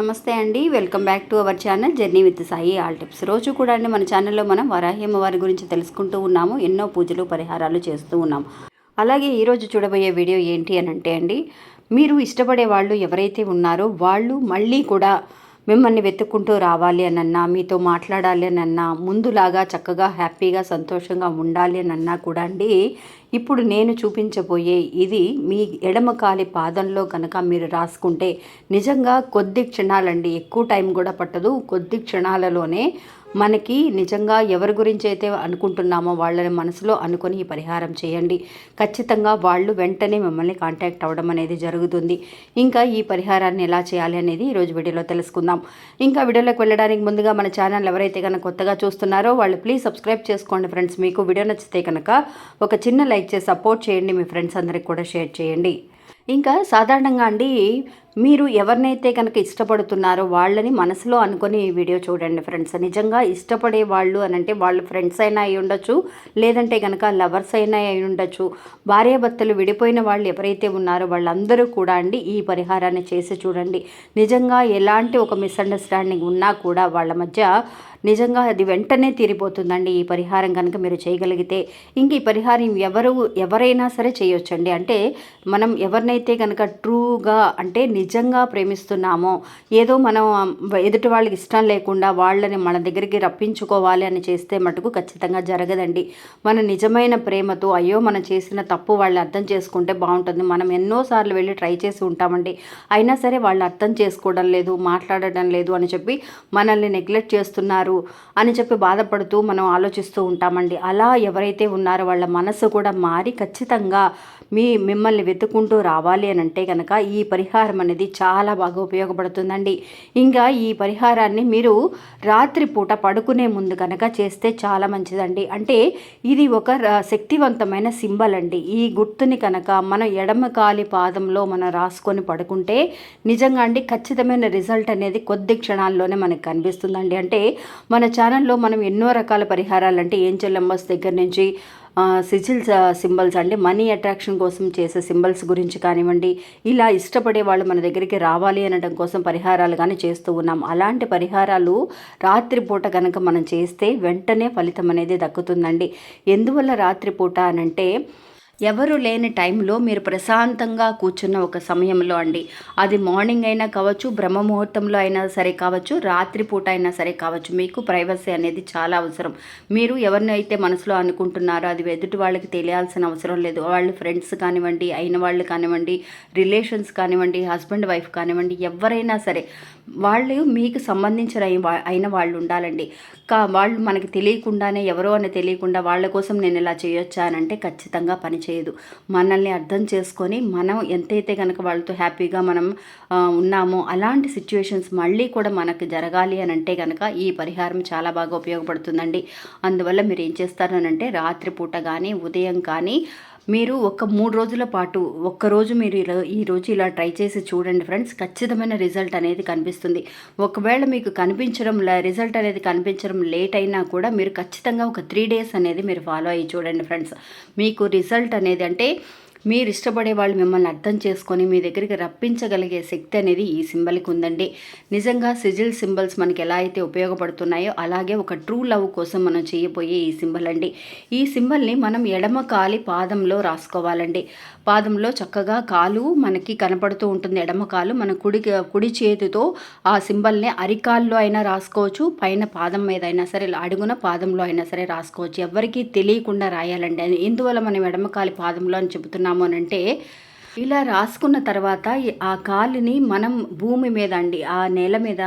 నమస్తే అండి welcome back to our channel journey with Sai all tips. రోజు కూడా అండి మన ఛానల్లో మనం వరాహ్యమ్మ వారి గురించి తెలుసుకుంటూ ఉన్నాము ఎన్నో పూజలు పరిహారాలు చేస్తూ ఉన్నాము. అలాగే ఈరోజు చూడబోయే వీడియో ఏంటి అని అంటే అండి మీరు ఇష్టపడే వాళ్ళు ఎవరైతే ఉన్నారో వాళ్ళు మళ్ళీ కూడా మిమ్మల్ని వెతుక్కుంటూ రావాలి అనన్నా మీతో మాట్లాడాలి అనన్నా ముందులాగా చక్కగా హ్యాపీగా సంతోషంగా ఉండాలి అనన్నా కూడా అండి ఇప్పుడు నేను చూపించబోయే ఇది మీ ఎడమ కాలి పాదంలో కనుక మీరు రాసుకుంటే నిజంగా కొద్ది క్షణాలండి ఎక్కువ టైం కూడా పట్టదు. కొద్ది క్షణాలలోనే మనకి నిజంగా ఎవరి గురించి అయితే అనుకుంటున్నామో వాళ్ళని మనసులో అనుకొని ఈ పరిహారం చేయండి. ఖచ్చితంగా వాళ్ళు వెంటనే మిమ్మల్ని కాంటాక్ట్ అవ్వడం అనేది జరుగుతుంది. ఇంకా ఈ పరిహారాన్ని ఎలా చేయాలి అనేది ఈరోజు వీడియోలో తెలుసుకుందాం. ఇంకా వీడియోలోకి వెళ్ళడానికి ముందుగా మన ఛానల్ ఎవరైతే కనుక కొత్తగా చూస్తున్నారో వాళ్ళు ప్లీజ్ సబ్స్క్రైబ్ చేసుకోండి ఫ్రెండ్స్. మీకు వీడియో నచ్చితే కనుక ఒక చిన్న లైక్ చేసి సపోర్ట్ చేయండి. మీ ఫ్రెండ్స్ అందరికి కూడా షేర్ చేయండి. ఇంకా సాధారణంగా అండి మీరు ఎవరినైతే కనుక ఇష్టపడుతున్నారో వాళ్ళని మనసులో అనుకొని ఈ వీడియో చూడండి ఫ్రెండ్స్. నిజంగా ఇష్టపడే వాళ్ళు అని అంటే వాళ్ళు ఫ్రెండ్స్ అయినా అయి ఉండొచ్చు లేదంటే కనుక లవర్స్ అయినా అయి ఉండొచ్చు. భార్యాభర్తలు విడిపోయిన వాళ్ళు ఎవరైతే ఉన్నారో వాళ్ళందరూ కూడా అండి ఈ పరిహారాన్ని చేసి చూడండి. నిజంగా ఎలాంటి ఒక మిస్అండర్స్టాండింగ్ ఉన్నా కూడా వాళ్ళ మధ్య నిజంగా అది వెంటనే తీరిపోతుందండి ఈ పరిహారం కనుక మీరు చేయగలిగితే. ఇంక ఈ పరిహారం ఎవరు ఎవరైనా సరే చేయొచ్చండి. అంటే మనం ఎవరినైతే కనుక ట్రూగా అంటే నిజంగా ప్రేమిస్తున్నామో ఏదో మనం ఎదుటి వాళ్ళకి ఇష్టం లేకుండా వాళ్ళని మన దగ్గరికి రప్పించుకోవాలి అని చేస్తే మటుకు ఖచ్చితంగా జరగదండి. మన నిజమైన ప్రేమతో అయ్యో మనం చేసిన తప్పు వాళ్ళు అర్థం చేసుకుంటే బాగుంటుంది. మనం ఎన్నోసార్లు వెళ్ళి ట్రై చేసి ఉంటామండి. అయినా సరే వాళ్ళు అర్థం చేసుకోవడం లేదు మాట్లాడడం లేదు అని చెప్పి మనల్ని నెగ్లెక్ట్ చేస్తున్నారు అని చెప్పి బాధపడుతూ మనం ఆలోచిస్తూ ఉంటామండి. అలా ఎవరైతే ఉన్నారో వాళ్ళ మనసు కూడా మారి ఖచ్చితంగా మీ మిమ్మల్ని వెతుకుంటూ రావాలి అని అంటే కనుక ఈ పరిహారం అనేది చాలా బాగా ఉపయోగపడుతుందండి. ఇంకా ఈ పరిహారాన్ని మీరు రాత్రిపూట పడుకునే ముందు కనుక చేస్తే చాలా మంచిదండి. అంటే ఇది ఒక శక్తివంతమైన సింబల్ అండి. ఈ గుర్తుని కనుక మనం ఎడమ కాలి పాదంలో మనం రాసుకొని పడుకుంటే నిజంగా అండి ఖచ్చితమైన రిజల్ట్ అనేది కొద్ది క్షణాల్లోనే మనకు కనిపిస్తుందండి. అంటే మన ఛానల్లో మనం ఎన్నో రకాల పరిహారాలు అంటే ఏంజల్ నెంబర్స్ దగ్గర నుంచి సిజిల్స్ సింబల్స్ అంటే మనీ అట్రాక్షన్ కోసం చేసే సింబల్స్ గురించి కానివ్వండి ఇలా ఇష్టపడే వాళ్ళు మన దగ్గరికి రావాలి అనడం కోసం పరిహారాలు కానీ చేస్తూ ఉన్నాం. అలాంటి పరిహారాలు రాత్రిపూట కనుక మనం చేస్తే వెంటనే ఫలితం అనేది దక్కుతుందండి. ఎందువల్ల రాత్రిపూట అనంటే ఎవరు లేని టైంలో మీరు ప్రశాంతంగా కూర్చున్న ఒక సమయంలో అండి. అది మార్నింగ్ అయినా కావచ్చు బ్రహ్మ ముహూర్తంలో అయినా సరే కావచ్చు రాత్రిపూట అయినా సరే కావచ్చు. మీకు ప్రైవసీ అనేది చాలా అవసరం. మీరు ఎవరిని అయితే మనసులో అనుకుంటున్నారో అది ఎదుటి వాళ్ళకి తెలియాల్సిన అవసరం లేదు. వాళ్ళు ఫ్రెండ్స్ కానివ్వండి అయిన వాళ్ళు కానివ్వండి రిలేషన్స్ కానివ్వండి హస్బెండ్ వైఫ్ కానివ్వండి ఎవరైనా సరే వాళ్ళు మీకు సంబంధించిన అయిన వాళ్ళు ఉండాలండి. కా వాళ్ళు మనకి తెలియకుండానే ఎవరో అని తెలియకుండా వాళ్ళ కోసం నేను ఇలా చేయొచ్చానంటే ఖచ్చితంగా పని చేయదు. మనల్ని అర్థం చేసుకొని మనం ఎంతైతే కనుక వాళ్ళతో హ్యాపీగా మనం ఉన్నామో అలాంటి సిచ్యువేషన్స్ మళ్ళీ కూడా మనకు జరగాలి అని అంటే కనుక ఈ పరిహారం చాలా బాగా ఉపయోగపడుతుందండి. అందువల్ల మీరు ఏం చేస్తారు అని అంటే రాత్రిపూట కానీ ఉదయం కానీ మీరు ఒక మూడు రోజుల పాటు ఒక్కరోజు మీరు ఇలా ఈరోజు ఇలా ట్రై చేసి చూడండి ఫ్రెండ్స్. ఖచ్చితమైన రిజల్ట్ అనేది కనిపిస్తుంది. ఒకవేళ మీకు కనిపించడం రిజల్ట్ అనేది కనిపించడం లేట్ అయినా కూడా మీరు ఖచ్చితంగా ఒక త్రీ డేస్ అనేది మీరు ఫాలో అయ్యి చూడండి ఫ్రెండ్స్. మీకు రిజల్ట్ అనేది అంటే మీరు ఇష్టపడే వాళ్ళు మిమ్మల్ని అర్థం చేసుకొని మీ దగ్గరికి రప్పించగలిగే శక్తి అనేది ఈ సింబల్కి ఉందండి. నిజంగా సిజిల్ సింబల్స్ మనకి ఎలా అయితే ఉపయోగపడుతున్నాయో అలాగే ఒక ట్రూ లవ్ కోసం మనం చేయబోయే ఈ సింబల్ అండి. ఈ సింబల్ని మనం ఎడమ కాలి పాదంలో రాసుకోవాలండి. పాదంలో చక్కగా కాలు మనకి కనపడుతూ ఉంటుంది. ఎడమ కాలు మన కుడి కుడి చేతితో ఆ సింబల్ని అరికాల్లో అయినా రాసుకోవచ్చు. పైన పాదం మీద అయినా సరే అడుగున పాదంలో అయినా సరే రాసుకోవచ్చు. ఎవరికీ తెలియకుండా రాయాలండి. ఎందువల్ల మనం ఎడమకాలి పాదంలో అని చెబుతున్నాం? అంటే ఇలా రాసుకున్న తర్వాత ఆ కాలుని మనం భూమి మీద అండి ఆ నేల మీద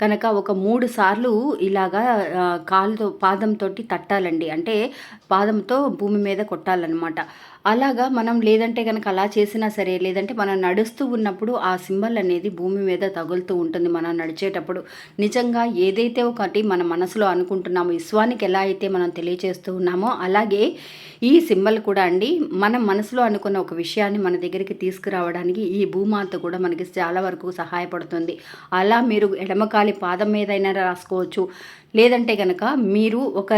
కనుక ఒక మూడు సార్లు ఇలాగా కాలుతో పాదంతో తట్టాలండి. అంటే పాదంతో భూమి మీద కొట్టాలన్నమాట. అలాగా మనం లేదంటే కనుక అలా చేసినా సరే లేదంటే మనం నడుస్తూ ఉన్నప్పుడు ఆ సింబల్ అనేది భూమి మీద తగులుతూ ఉంటుంది మనం నడిచేటప్పుడు. నిజంగా ఏదైతే ఒకటి మన మనసులో అనుకుంటున్నామో విశ్వానికి ఎలా అయితే మనం తెలియచేస్తూ ఉన్నామో అలాగే ఈ సింబల్ కూడా అండి మనం మనసులో అనుకున్న ఒక విషయాన్ని మన దగ్గరికి తీసుకురావడానికి ఈ భూమాత కూడా మనకి చాలా వరకు సహాయపడుతుంది. అలా మీరు ఎడమకాలి పాదం మీదైనా రాసుకోవచ్చు. లేదంటే కనుక మీరు ఒక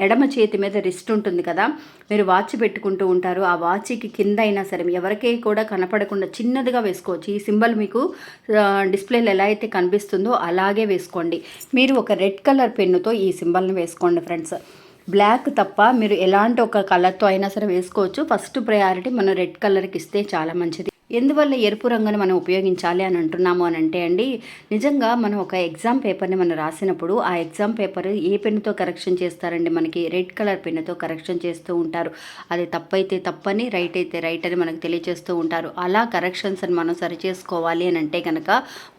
ఎడమ చేతి మీద రిస్ట్ ఉంటుంది కదా మీరు వాచ్ పెట్టుకుంటూ ఉంటారు. ఆ వాచ్కి కింద అయినా సరే ఎవరికే కూడా కనపడకుండా చిన్నదిగా వేసుకోవచ్చు. ఈ సింబల్ మీకు డిస్ప్లేలో ఎలా అయితే కనిపిస్తుందో అలాగే వేసుకోండి. మీరు ఒక రెడ్ కలర్ పెన్నుతో ఈ సింబల్ని వేసుకోండి ఫ్రెండ్స్. బ్లాక్ తప్ప మీరు ఎలాంటి ఒక కలర్తో అయినా సరే వేసుకోవచ్చు. ఫస్ట్ ప్రయారిటీ మనం రెడ్ కలర్కి ఇస్తే చాలా మంచిది. ఎందువల్ల ఎరుపు రంగును మనం ఉపయోగించాలి అని అంటున్నాము అని అంటే అండి నిజంగా మనం ఒక ఎగ్జామ్ పేపర్ని మనం రాసినప్పుడు ఆ ఎగ్జామ్ పేపర్ ఏ పెన్నుతో కరెక్షన్ చేస్తారండి? మనకి రెడ్ కలర్ పెన్నుతో కరెక్షన్ చేస్తూ ఉంటారు. అది తప్పైతే తప్పని రైట్ అయితే రైట్ అని మనకు తెలియజేస్తూ ఉంటారు. అలా కరెక్షన్స్ అని మనం సరి చేసుకోవాలి అని అంటే కనుక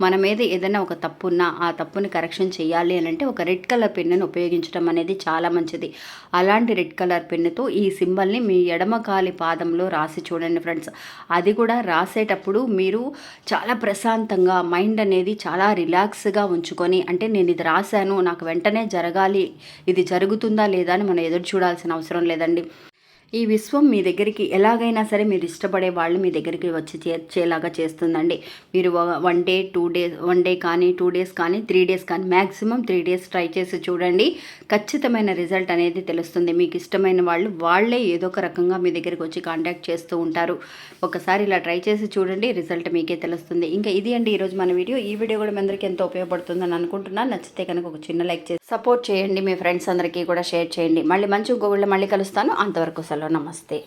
మన మీద ఏదైనా ఒక తప్పు ఉన్నా ఆ తప్పుని కరెక్షన్ చేయాలి అని అంటే ఒక రెడ్ కలర్ పెన్నును ఉపయోగించడం అనేది చాలా మంచిది. అలాంటి రెడ్ కలర్ పెన్నుతో ఈ సింబల్ని మీ ఎడమ కాలి పాదంలో రాసి చూడండి ఫ్రెండ్స్. అది కూడా రాసేటప్పుడు మీరు చాలా ప్రశాంతంగా మైండ్ అనేది చాలా రిలాక్స్గా ఉంచుకొని అంటే నేను ఇది రాశాను నాకు వెంటనే జరగాలి ఇది జరుగుతుందా లేదా అని మనం ఎదురు చూడాల్సిన అవసరం లేదండి. ఈ విశ్వం మీ దగ్గరికి ఎలాగైనా సరే మీరు ఇష్టపడే వాళ్ళు మీ దగ్గరికి వచ్చి చేర్చేలాగా చేస్తుందండి. మీరు one day two days one day కానీ టూ డేస్ కానీ త్రీ డేస్ కానీ మ్యాక్సిమం త్రీ డేస్ ట్రై చేసి చూడండి. ఖచ్చితమైన రిజల్ట్ అనేది తెలుస్తుంది. మీకు ఇష్టమైన వాళ్ళు వాళ్ళే ఏదో ఒక రకంగా మీ దగ్గరికి వచ్చి కాంటాక్ట్ చేస్తూ ఉంటారు. ఒకసారి ఇలా ట్రై చేసి చూడండి రిజల్ట్ మీకే తెలుస్తుంది. ఇంకా ఇది అండి ఈరోజు మన వీడియో. ఈ వీడియో కూడా మీ అందరికీ ఎంతో ఉపయోగపడుతుందని అనుకుంటున్నాను. నచ్చితే కనుక ఒక చిన్న లైక్ చేసి సపోర్ట్ చేయండి. మీ ఫ్రెండ్స్ అందరికీ కూడా షేర్ చేయండి. మళ్ళీ మంచి ఇంకో మళ్ళీ కలుస్తాను. అంతవరకు సెలవు నమస్తే